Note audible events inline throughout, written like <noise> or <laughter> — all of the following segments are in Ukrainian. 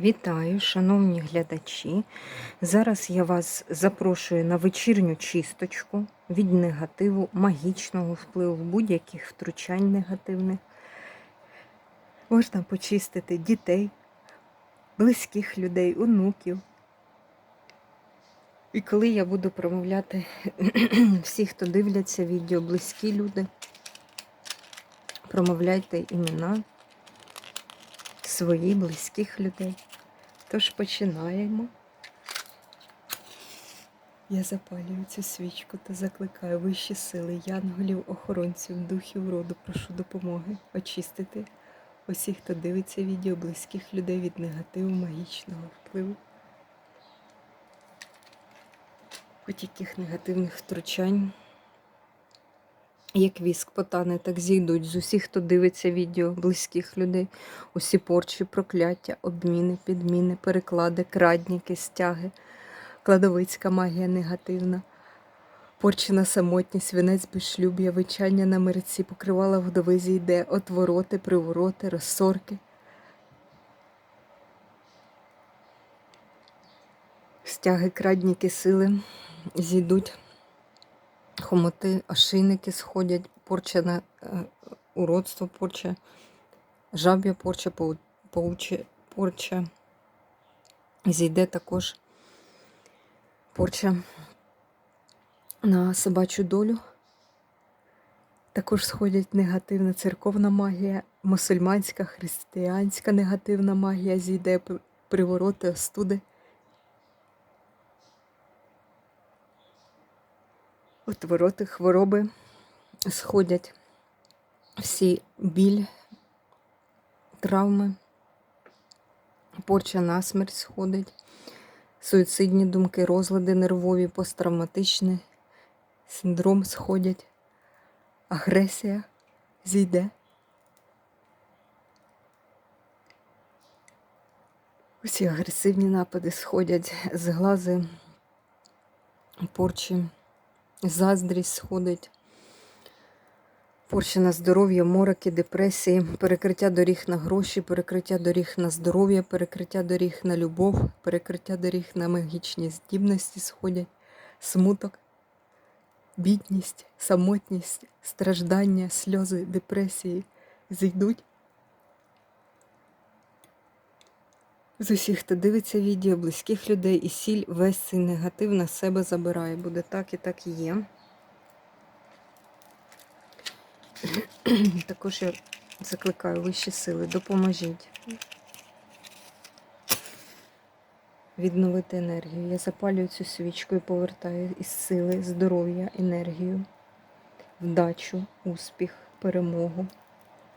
Вітаю, шановні глядачі. Зараз я вас запрошую на вечірню чисточку від негативу, магічного впливу, будь-яких втручань негативних. Можна почистити дітей, близьких людей, онуків. І коли я буду промовляти <clears throat> всі, хто дивляться відео, близькі люди, промовляйте імена своїх близьких людей. Тож починаємо. Я запалюю цю свічку та закликаю вищі сили, янголів, охоронців, духів роду, прошу допомоги очистити усіх, хто дивиться відео близьких людей від негативу, магічного впливу. Будь-яких негативних втручань. Як віск потане, так зійдуть з усіх, хто дивиться відео близьких людей, усі порчі, прокляття, обміни, підміни, переклади, крадніки, стяги, кладовицька магія негативна, порчі на самотність, вінець безшлюб'я, вичання на мерці, покривала вдови зійде, отвороти, привороти, розсорки. Стяги, крадніки, сили зійдуть хомоти, ошейники сходять, порча на е, уродство, порча, жаб'я порча, пау- пауча порча. Зійде також порча на собачу долю. Також сходять негативна церковна магія, мусульманська, християнська негативна магія, зійде привороти, остуди. Отвороти, хвороби сходять. Всі біль, травми, порча насмерть сходить, суїцидні думки, розлади нервові, посттравматичний синдром сходять, агресія зійде. Усі агресивні напади сходять, зглази, порчі заздрість сходить, порча на здоров'я, мороки, депресії, перекриття доріг на гроші, перекриття доріг на здоров'я, перекриття доріг на любов, перекриття доріг на магічні здібності сходять, смуток, бідність, самотність, страждання, сльози, депресії зійдуть. З усіх, хто дивиться відео, близьких людей і сіль весь цей негатив на себе забирає. Буде так і так є. <clears throat> Також я закликаю вищі сили, допоможіть відновити енергію. Я запалюю цю свічку і повертаю із сили, здоров'я, енергію, вдачу, успіх, перемогу,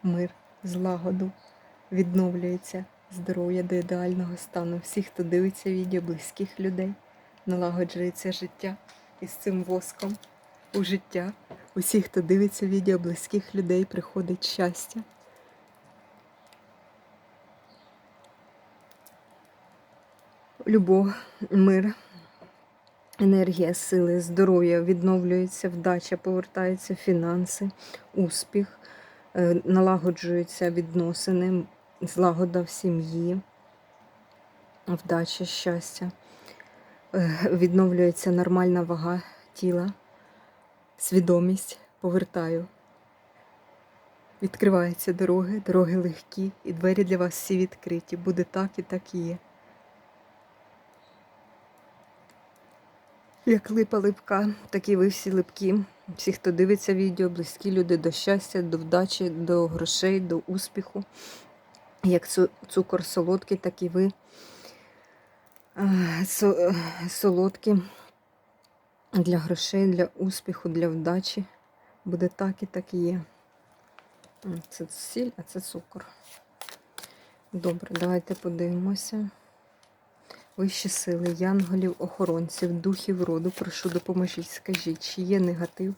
мир, злагоду. Відновлюється здоров'я до ідеального стану. Всіх, хто дивиться відео близьких людей, налагоджується життя із цим воском у життя. Усі, хто дивиться відео близьких людей, приходить щастя. Любов, мир, енергія, сили, здоров'я відновлюється, вдача, повертаються фінанси, успіх, е, налагоджуються відносини, злагода в сім'ї, вдача, щастя, відновлюється нормальна вага тіла, свідомість повертаю. Відкриваються дороги, дороги легкі, і двері для вас всі відкриті. Буде так і так і є. Як липа липка, так і ви всі липкі. Всі, хто дивиться відео, близькі люди до щастя, до вдачі, до грошей, до успіху. Як цукор солодкий, так і ви Е, е, солодкі для грошей, для успіху, для вдачі. Буде так і так і є. Це сіль, а це цукор. Добре, давайте подивимося. Вищі сили, янголів, охоронців, духів роду, прошу допоможіть, скажіть, чи є негатив,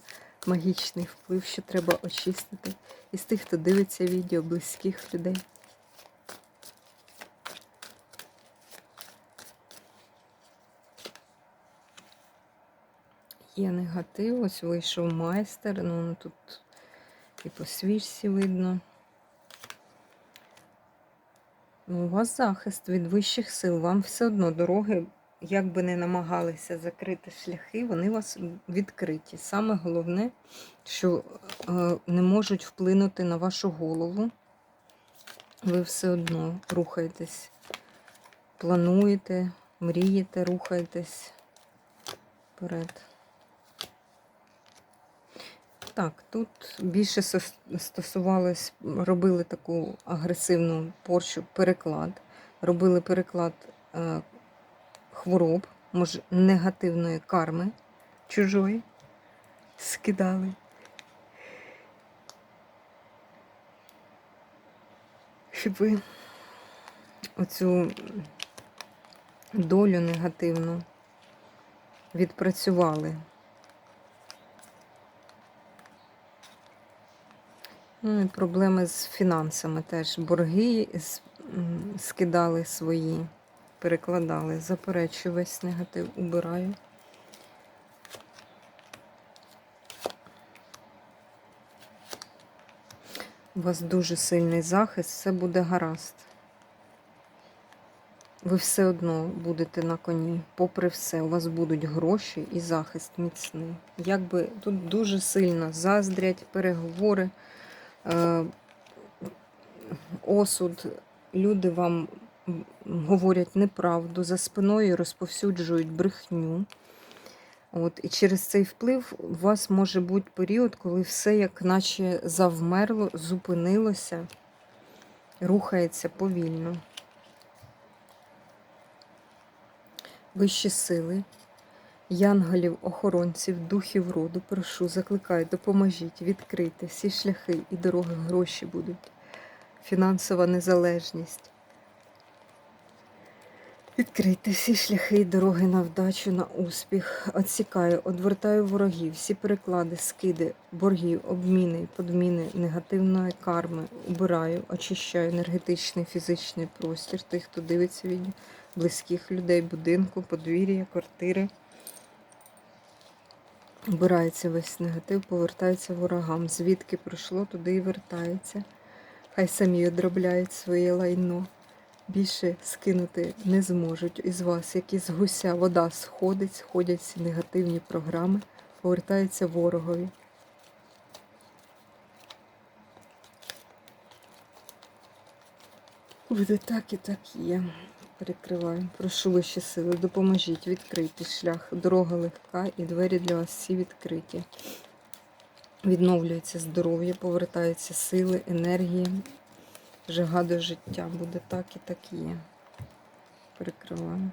магічний вплив, що треба очистити із тих, хто дивиться відео близьких людей. Є негатив, ось вийшов майстер, ну тут і по свічці видно. Ну, У вас захист від вищих сил. Вам все одно дороги, як би не намагалися закрити шляхи, вони у вас відкриті. Саме головне, що е, не можуть вплинути на вашу голову. Ви все одно рухаєтесь, плануєте, мрієте, рухаєтесь вперед. Так, тут більше стосувалось, робили таку агресивну порчу переклад. Робили переклад е, хвороб, може, негативної карми чужої. Скидали. Щоб ви оцю долю негативну відпрацювали. Ну проблеми з фінансами теж. Борги скидали свої, перекладали. Заперечую весь негатив, убираю. У вас дуже сильний захист, все буде гаразд. Ви все одно будете на коні, попри все, у вас будуть гроші і захист міцний. Якби тут дуже сильно заздрять, переговори, осуд, люди вам говорять неправду, за спиною розповсюджують брехню. От, і через цей вплив у вас може бути період, коли все як наче завмерло, зупинилося, рухається повільно. Вищі сили, янголів, охоронців, духів роду, прошу, закликаю, допоможіть, відкрити всі шляхи і дороги, гроші будуть, фінансова незалежність. Відкрийте всі шляхи і дороги на вдачу, на успіх. Отсікаю, одвертаю ворогів, всі переклади, скиди, боргів, обміни, подміни, негативної карми. Убираю, очищаю енергетичний, фізичний простір тих, хто дивиться відео, близьких людей, будинку, подвір'я, квартири. Убирається весь негатив, повертається ворогам. Звідки пройшло, туди і вертається. Хай самі одробляють своє лайно більше скинути не зможуть із вас, як із гуся вода сходить, сходять всі негативні програми, повертаються ворогові. Буде так і так є. Перекриваю. Прошу вищі сили, допоможіть відкрити шлях. Дорога легка і двері для вас всі відкриті. Відновлюється здоров'я, повертаються сили, енергії, жага до життя. Буде так і так є. Перекриваю.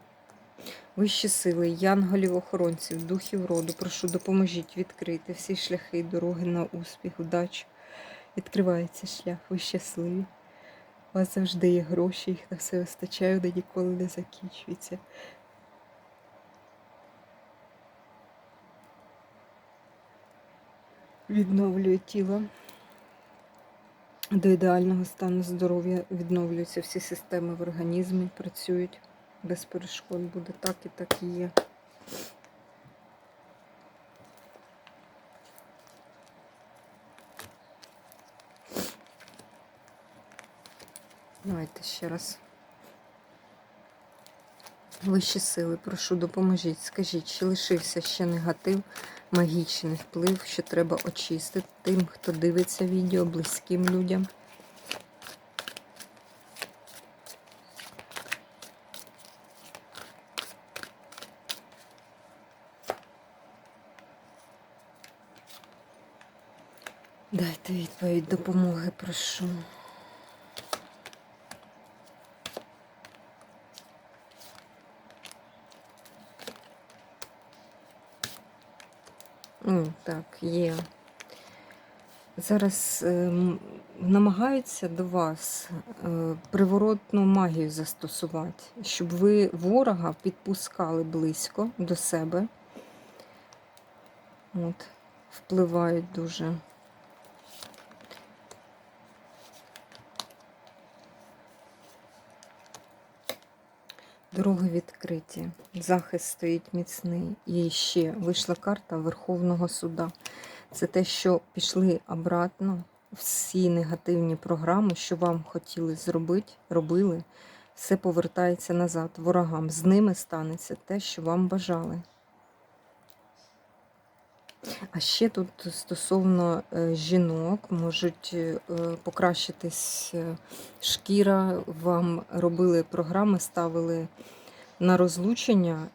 Вищі сили, янголів, охоронців, духів роду, прошу, допоможіть відкрити всі шляхи і дороги на успіх, удачу. Відкривається шлях, ви щасливі. У вас завжди є гроші, їх на все вистачає, вони ніколи не закінчуються. Відновлює тіло до ідеального стану здоров'я, відновлюються всі системи в організмі, працюють без перешкод. Буде так і так і є. Давайте ще раз. Вищі сили, прошу, допоможіть. Скажіть, чи лишився ще негатив, магічний вплив, що треба очистити тим, хто дивиться відео, близьким людям. Дайте відповідь, допомоги, прошу. Так, є. Зараз е, намагаються до вас е, приворотну магію застосувати, щоб ви ворога підпускали близько до себе. От, впливають дуже. Дороги відкриті, захист стоїть міцний. І ще вийшла карта Верховного суда. Це те, що пішли обратно всі негативні програми, що вам хотіли зробити, робили, все повертається назад ворогам. З ними станеться те, що вам бажали. А ще тут стосовно е, жінок можуть е, покращитись е, шкіра, вам робили програми, ставили на розлучення,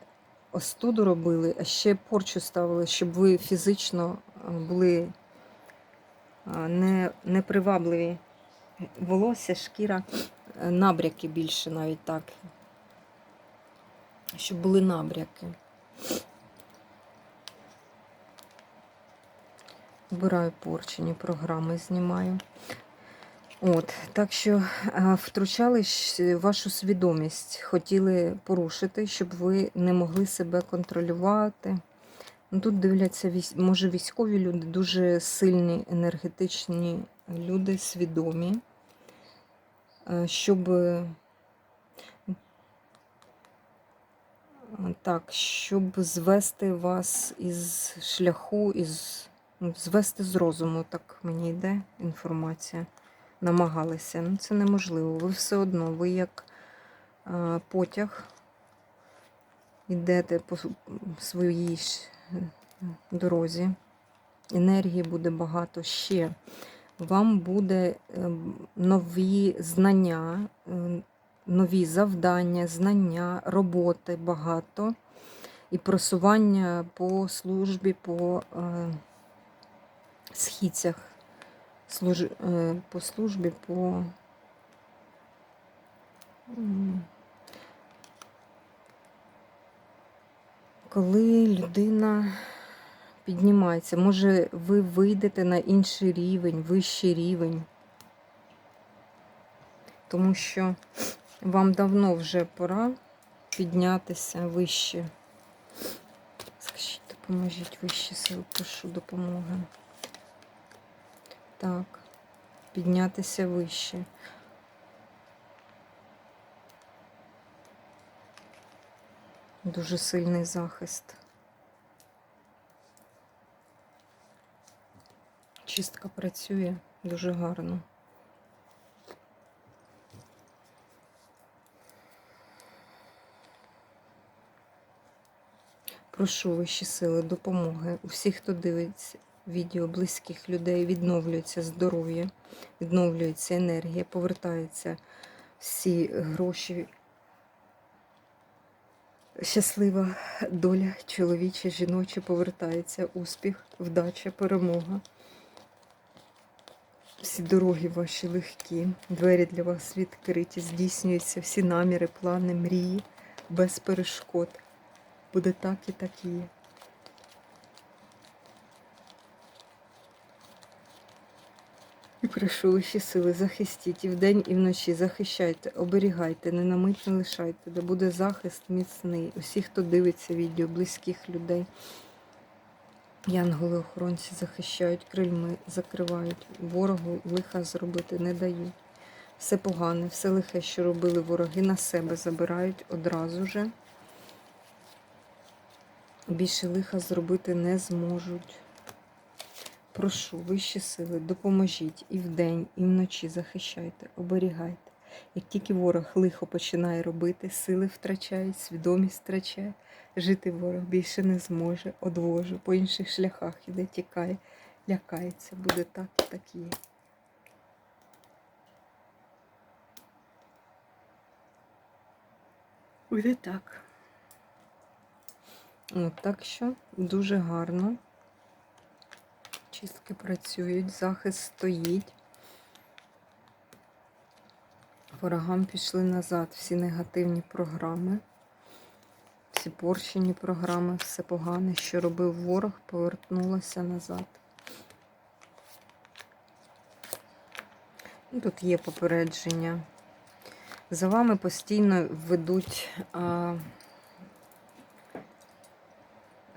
остуду робили, а ще порчу ставили, щоб ви фізично були не, непривабливі. Волосся, шкіра, набряки більше навіть так. Щоб були набряки. Вбираю порчені програми, знімаю. От, так що е, втручали вашу свідомість, хотіли порушити, щоб ви не могли себе контролювати. Ну, Тут дивляться, може, військові люди, дуже сильні, енергетичні люди, свідомі, е, щоб е, так, щоб звести вас із шляху, із звести з розуму, так мені йде інформація. Намагалися. Ну, це неможливо. Ви все одно, ви як е, потяг йдете по своїй ж, дорозі. Енергії буде багато ще. Вам буде е, нові знання, е, нові завдання, знання, роботи багато і просування по службі, по е, східцях, служ... е, по службі, по коли людина піднімається, може ви вийдете на інший рівень, вищий рівень, тому що вам давно вже пора піднятися вище. Скажіть, допоможіть вище сил, прошу допомоги. Так, піднятися вище. Дуже сильний захист. Чистка працює дуже гарно. Прошу вищі сили, допомоги. У всіх, хто дивиться відео близьких людей, відновлюється здоров'я, відновлюється енергія, повертаються всі гроші. Щаслива доля чоловіча, жіноча, повертається успіх, вдача, перемога. Всі дороги ваші легкі, двері для вас відкриті, здійснюються всі наміри, плани, мрії без перешкод. Буде так і так і є. Прошу вищі сили, захистіть і вдень, і вночі захищайте, оберігайте, не на не лишайте, де буде захист міцний. Усі, хто дивиться відео, близьких людей. Янголи-охоронці захищають, крильми закривають, ворогу лиха зробити не дають. Все погане, все лихе, що робили вороги, на себе забирають одразу же. Більше лиха зробити не зможуть. Прошу, вищі сили, допоможіть і вдень, і вночі захищайте, оберігайте. Як тільки ворог лихо починає робити, сили втрачають, свідомість втрачає, жити ворог більше не зможе, одвожу, по інших шляхах іде, тікає, лякається, буде так і так є. Буде так. От, так що дуже гарно. Чистки працюють, захист стоїть. Ворогам пішли назад всі негативні програми, всі порщені програми, все погане, що робив ворог, повернулося назад. Тут є попередження. За вами постійно ведуть, а,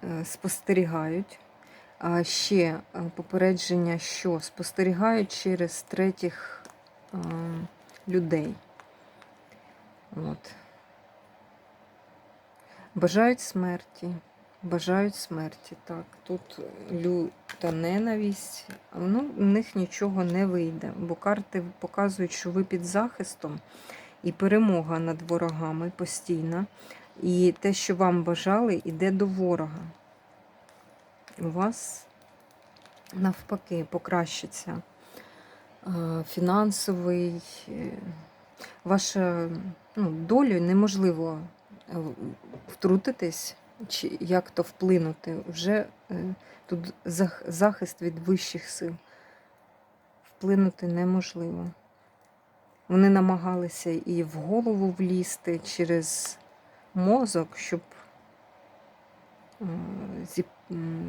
е, спостерігають. Ще е, попередження, що спостерігають через третіх е, людей. От. Бажають смерті, Бажають смерті. Так, тут люта ненависть, ну, в них нічого не вийде, бо карти показують, що ви під захистом і перемога над ворогами постійна. І те, що вам бажали, іде до ворога. У вас навпаки покращиться е, фінансовий, е, ваша ну, долю неможливо е, втрутитись чи як то вплинути. Вже тут зах- захист від вищих сил. Вплинути неможливо. Вони намагалися і в голову влізти через мозок, щоб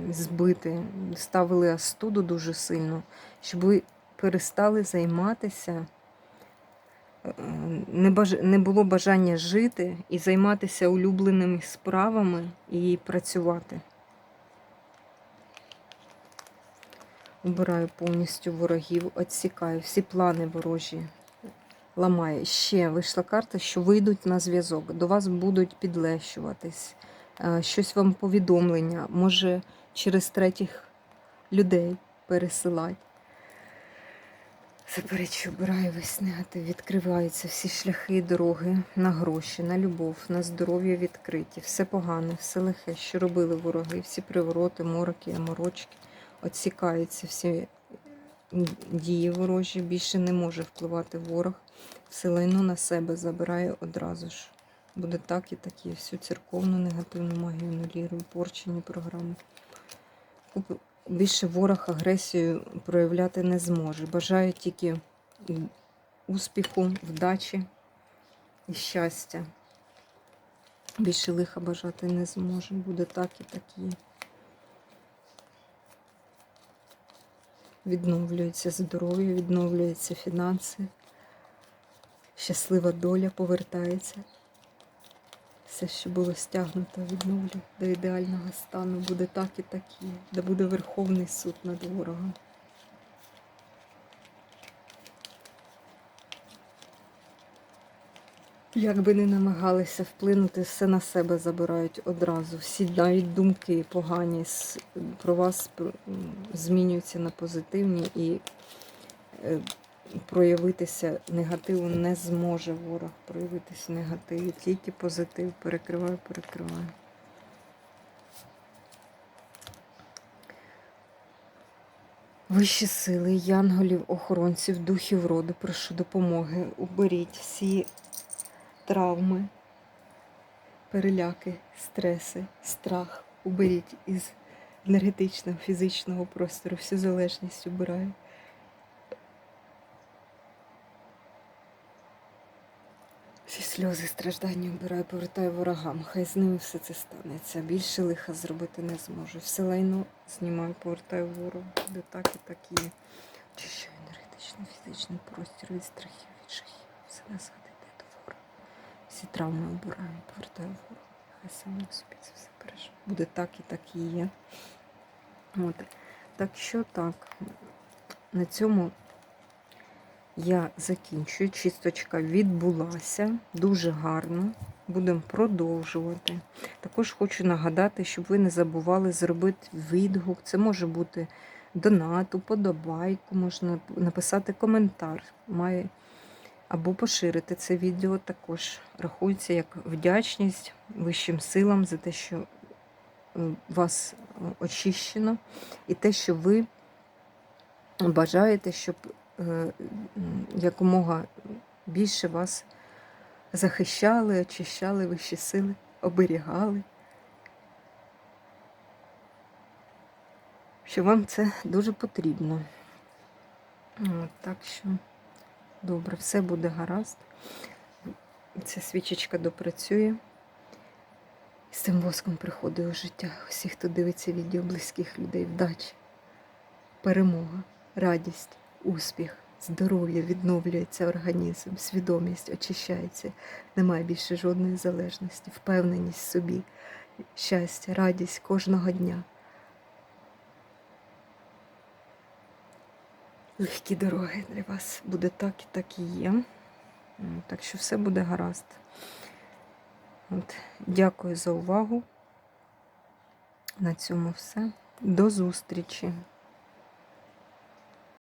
збити, ставили астуду дуже сильно, щоб ви перестали займатися, е, не, баж... не було бажання жити і займатися улюбленими справами і працювати. Убираю повністю ворогів, відсікаю всі плани ворожі. Ламає. Ще вийшла карта, що вийдуть на зв'язок. До вас будуть підлещуватись. Е, Щось вам повідомлення, може через третіх людей пересилати. Заперечу, обираю весь негатив. Відкриваються всі шляхи і дороги на гроші, на любов, на здоров'я відкриті. Все погане, все лихе, що робили вороги, всі привороти, мороки, морочки. Отсікаються всі дії ворожі. Більше не може впливати ворог. Все на себе забирає одразу ж. Буде так і так є. Всю церковну негативну магію нулірую, порчені програми. Більше ворог агресію проявляти не зможе. Бажаю тільки успіху, вдачі і щастя. Більше лиха бажати не зможе. Буде так і так є. Відновлюється здоров'я, відновлюються фінанси. Щаслива доля повертається. Все, що було стягнуто, відновлю до ідеального стану. Буде так і так є. Де буде Верховний суд над ворогом. Як би не намагалися вплинути, все на себе забирають одразу. Всі навіть думки погані про вас змінюються на позитивні і е, проявитися негативу не зможе ворог проявитися негативі. Тільки позитив. Перекриваю, перекриваю. Вищі сили, янголів, охоронців, духів роду, прошу допомоги. Уберіть всі травми, переляки, стреси, страх. Уберіть із енергетичного, фізичного простору, всю залежність убираю. Сльози, страждання обираю, повертаю ворогам. Хай з ними все це станеться. Більше лиха зробити не зможу. Все лайно знімаю, повертаю ворогу. Де так і так є. Очищаю енергетичний, фізичний простір від страхів, від жахів. Все назад йде до ворога. Всі травми обираю, повертаю ворогу. Хай саме собі це все переживе. Буде так і так і є. От. Так що так. На цьому я закінчую. Чисточка відбулася. Дуже гарно. Будемо продовжувати. Також хочу нагадати, щоб ви не забували зробити відгук. Це може бути донат, уподобайку, можна написати коментар. Має або поширити це відео також рахується як вдячність вищим силам за те, що е, вас е, очищено, і те, що ви бажаєте, щоб якомога більше вас захищали, очищали вищі сили, оберігали. Що вам це дуже потрібно. От, так що добре, все буде гаразд. Ця свічечка допрацює. З цим воском приходить у життя. Усіх, хто дивиться відео близьких людей, вдачі, перемога, радість, успіх, здоров'я, відновлюється організм, свідомість очищається, немає більше жодної залежності, впевненість в собі, щастя, радість кожного дня. Легкі дороги для вас буде так і так і є. Так що все буде гаразд. От, дякую за увагу. На цьому все. До зустрічі!